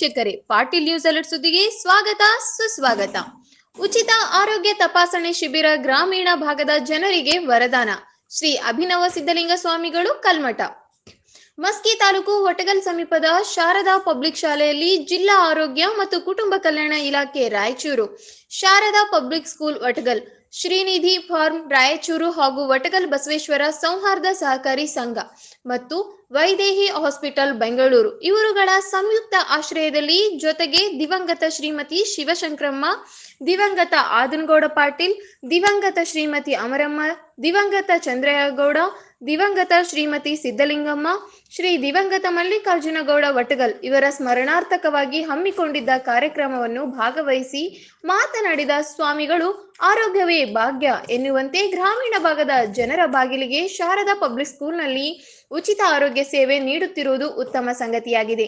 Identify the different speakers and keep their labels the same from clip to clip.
Speaker 1: ವೀಕ್ಷಕರೇ, Patil news alert ಸುದ್ದಿಗೆ ಸ್ವಾಗತ, ಸುಸ್ವಾಗತ. ಉಚಿತ ಆರೋಗ್ಯ ತಪಾಸಣೆ ಶಿಬಿರ ಗ್ರಾಮೀಣ ಭಾಗದ ಜನರಿಗೆ ವರದಾನ. ಶ್ರೀ ಅಭಿನವ ಸಿದ್ಧಲಿಂಗ ಸ್ವಾಮಿಗಳು ಕಲ್ಮಠ. ಮಸ್ಕಿ ತಾಲೂಕು ಹೊಟಗಲ್ ಸಮೀಪದ ಶಾರದಾ ಪಬ್ಲಿಕ್ ಶಾಲೆಯಲ್ಲಿ ಜಿಲ್ಲಾ ಆರೋಗ್ಯ ಮತ್ತು ಕುಟುಂಬ ಕಲ್ಯಾಣ ಇಲಾಖೆ Raichur, Sharada public school Vatagal Srinidhi pharm Raichur ಹಾಗೂ ವಟಗಲ್ ಬಸವೇಶ್ವರ ಸೌಹಾರ್ದ ಸಹಕಾರಿ ಸಂಘ ಮತ್ತು ವೈದೇಹಿ ಹಾಸ್ಪಿಟಲ್ ಬೆಂಗಳೂರು. ಇವರುಗಳ ಸಂಯುಕ್ತ ಆಶ್ರಯದಲ್ಲಿ ಜೊತೆಗೆ ದಿವಂಗತ ಶ್ರೀಮತಿ ಶಿವಶಂಕರಮ್ಮ, ದಿವಂಗತ ಆದನಗೌಡ ಪಾಟೀಲ್, ದಿವಂಗತ ಶ್ರೀಮತಿ ಅಮರಮ್ಮ, ದಿವಂಗತ ಚಂದ್ರಯ್ಯಗೌಡ, ದಿವಂಗತ ಶ್ರೀಮತಿ ಸಿದ್ದಲಿಂಗಮ್ಮ ಶ್ರೀ ದಿವಂಗತ ಮಲ್ಲಿಕಾರ್ಜುನಗೌಡ ವಟಗಲ್ ಇವರ ಸ್ಮರಣಾರ್ಥಕವಾಗಿ ಹಮ್ಮಿಕೊಂಡಿದ್ದ ಕಾರ್ಯಕ್ರಮವನ್ನು ಭಾಗವಹಿಸಿ ಮಾತನಾಡಿದ ಸ್ವಾಮಿಗಳು, ಆರೋಗ್ಯವೇ ಭಾಗ್ಯ ಎನ್ನುವಂತೆ ಗ್ರಾಮೀಣ ಭಾಗದ ಜನರ ಬಾಗಿಲಿಗೆ ಶಾರದಾ ಪಬ್ಲಿಕ್ ಸ್ಕೂಲ್ನಲ್ಲಿ ಉಚಿತ ಆರೋಗ್ಯ ಸೇವೆ ನೀಡುತ್ತಿರುವುದು ಉತ್ತಮ ಸಂಗತಿಯಾಗಿದೆ.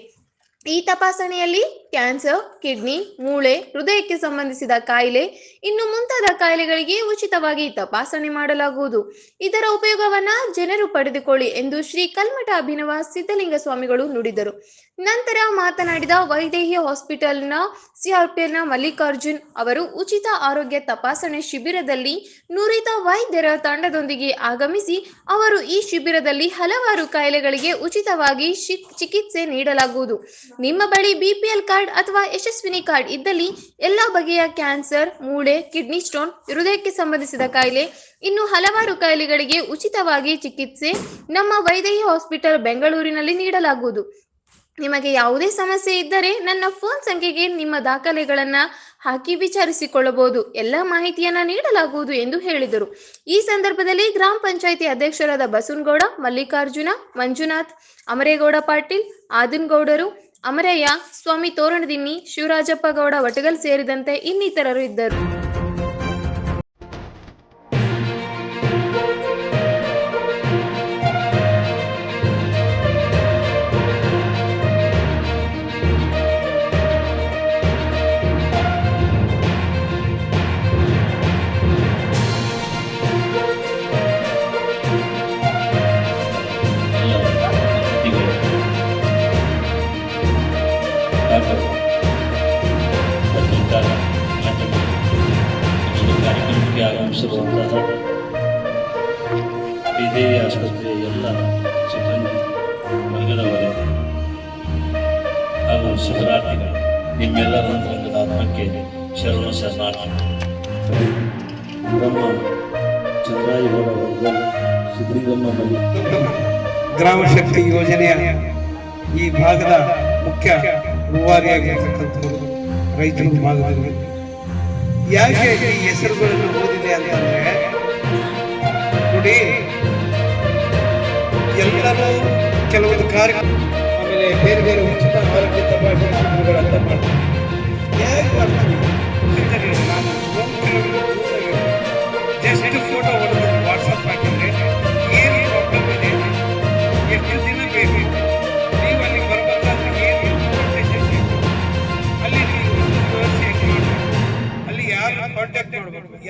Speaker 1: ಈ ತಪಾಸಣೆಯಲ್ಲಿ ಕ್ಯಾನ್ಸರ್ ಕಿಡ್ನಿ ಮೂಳೆ, ಹೃದಯಕ್ಕೆ ಸಂಬಂಧಿಸಿದ ಕಾಯಿಲೆ, ಇನ್ನು ಮುಂತಾದ ಕಾಯಿಲೆಗಳಿಗೆ ಉಚಿತವಾಗಿ ತಪಾಸಣೆ ಮಾಡಲಾಗುವುದು. ಇದರ ಉಪಯೋಗವನ್ನ ಜನರು ಪಡೆದುಕೊಳ್ಳಿ ಎಂದು ಶ್ರೀ ಕಲ್ಮಠ ಅಭಿನವ ಸಿದ್ಧಲಿಂಗ ಸ್ವಾಮಿಗಳು ನುಡಿದರು. ನಂತರ ಮಾತನಾಡಿದ ವೈದೇಹಿ ಹಾಸ್ಪಿಟಲ್ನ ಸಿಆರ್ಪಿಎಲ್ನ ಮಲ್ಲಿಕಾರ್ಜುನ್ ಅವರು, ಉಚಿತ ಆರೋಗ್ಯ ತಪಾಸಣೆ ಶಿಬಿರದಲ್ಲಿ ನುರಿತ ವೈದ್ಯರ ತಂಡದೊಂದಿಗೆ ಆಗಮಿಸಿ ಅವರು ಈ ಶಿಬಿರದಲ್ಲಿ ಹಲವಾರು ಕಾಯಿಲೆಗಳಿಗೆ ಉಚಿತವಾಗಿ ಚಿಕಿತ್ಸೆ ನೀಡಲಾಗುವುದು. ನಿಮ್ಮ ಬಳಿ ಬಿಪಿಎಲ್ ಕಾರ್ಡ್ ಅಥವಾ ಯಶಸ್ವಿನಿ ಕಾರ್ಡ್ ಇದ್ದಲ್ಲಿ ಎಲ್ಲಾ ಬಗೆಯ ಕ್ಯಾನ್ಸರ್ ಮೂಳೆ ಕಿಡ್ನಿ ಸ್ಟೋನ್ ಹೃದಯಕ್ಕೆ ಸಂಬಂಧಿಸಿದ ಕಾಯಿಲೆ, ಇನ್ನು ಹಲವಾರು ಕಾಯಿಲೆಗಳಿಗೆ ಉಚಿತವಾಗಿ ಚಿಕಿತ್ಸೆ ನಮ್ಮ ವೈದ್ಯಕೀಯ ಹಾಸ್ಪಿಟಲ್ ಬೆಂಗಳೂರಿನಲ್ಲಿ ನೀಡಲಾಗುವುದು. ನಿಮಗೆ ಯಾವುದೇ ಸಮಸ್ಯೆ ಇದ್ದರೆ ನನ್ನ ಫೋನ್ ಸಂಖ್ಯೆಗೆ ನಿಮ್ಮ ದಾಖಲೆಗಳನ್ನ ಹಾಕಿ ವಿಚಾರಿಸಿಕೊಳ್ಳಬಹುದು. ಎಲ್ಲ ಮಾಹಿತಿಯನ್ನ ನೀಡಲಾಗುವುದು ಎಂದು ಹೇಳಿದರು. ಈ ಸಂದರ್ಭದಲ್ಲಿ ಗ್ರಾಮ ಪಂಚಾಯಿತಿ ಅಧ್ಯಕ್ಷರಾದ ಬಸವನಗೌಡ, ಮಲ್ಲಿಕಾರ್ಜುನ, ಮಂಜುನಾಥ್, ಅಮರೇಗೌಡ ಪಾಟೀಲ್, ಆದನಗೌಡರು ಅಮರಯ್ಯ ಸ್ವಾಮಿ ತೋರಣದಿನ್ನಿ ಶಿವರಾಜಪ್ಪ ಗೌಡ ವಟಗಲ್ ಸೇರಿದಂತೆ ಇನ್ನಿತರರು ಇದ್ದರು.
Speaker 2: ಕಾರ್ಯಕ್ರಮಕ್ಕೆ ಆಗಮಿಸಿರುವಂತಹ ಶ್ರೀದೇವಿ ಆಸ್ಪತ್ರೆಯ ಎಲ್ಲ ಸಿಬ್ಬಂದಿ ವರ್ಗದವರೇ ಹಾಗೂ ಶರಣಾರ್ಥಿಗಳು ನಿಮ್ಮೆಲ್ಲರ ರಂಗದ ಆತ್ಮಕ್ಕೆ ಶರಣ ಶರಣಾರ್ಥಿ. ನಮ್ಮ ಚಂದ್ರಾಯಿಗೌಡ ಸಿದ್ಧಲಿಂಗಮ್ಮ
Speaker 3: ಗ್ರಾಮ ಶಕ್ತಿ ಯೋಜನೆಯ ಈ ಭಾಗದ ಮುಖ್ಯ ರೂವಾರಿಯಾಗಿರ್ತಕ್ಕಂಥವರು ರೈತರ ಭಾಗದಲ್ಲಿ ಯಾಕೆ ಈ ಹೆಸರುಗಳನ್ನು ಓದಿದೆ ಅಂತಂದ್ರೆ, ನೋಡಿ, ಎಲ್ಲರೂ ಕೆಲವೊಂದು ಕಾರ್ಯ ಆಮೇಲೆ ಬೇರೆ ಬೇರೆ ಉಚಿತ ಆರೋಗ್ಯ ತಪಾಸಣೆ ಶಿಬಿರಗಳಂತ ಮಾಡ್ತಾರೆ.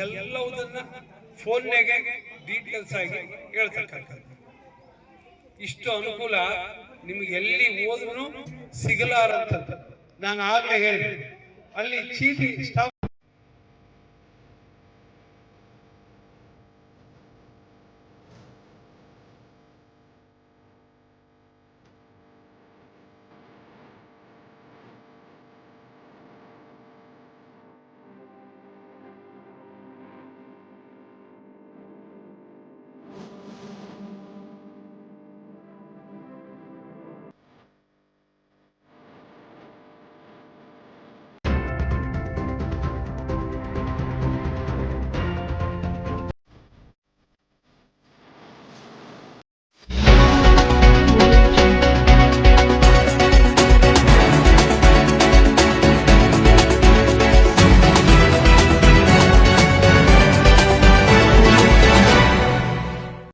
Speaker 3: ಎಲ್ಲವುದನ್ನ ಫೋನ್ನಾಗೆ ಡೀಟೇಲ್ಸ್ ಆಗಿ ಹೇಳ್ತಕ್ಕಂಥದ್ದು. ಇಷ್ಟು ಅನುಕೂಲ ನಿಮ್ಗೆ ಎಲ್ಲಿ ಹೋದ್ರೂ ಸಿಗಲಾರಂತ ನಾನು ಆಗಲೇ ಹೇಳಿದೆ. ಅಲ್ಲಿ ಚೀಟಿ ಸ್ಟಾಫ್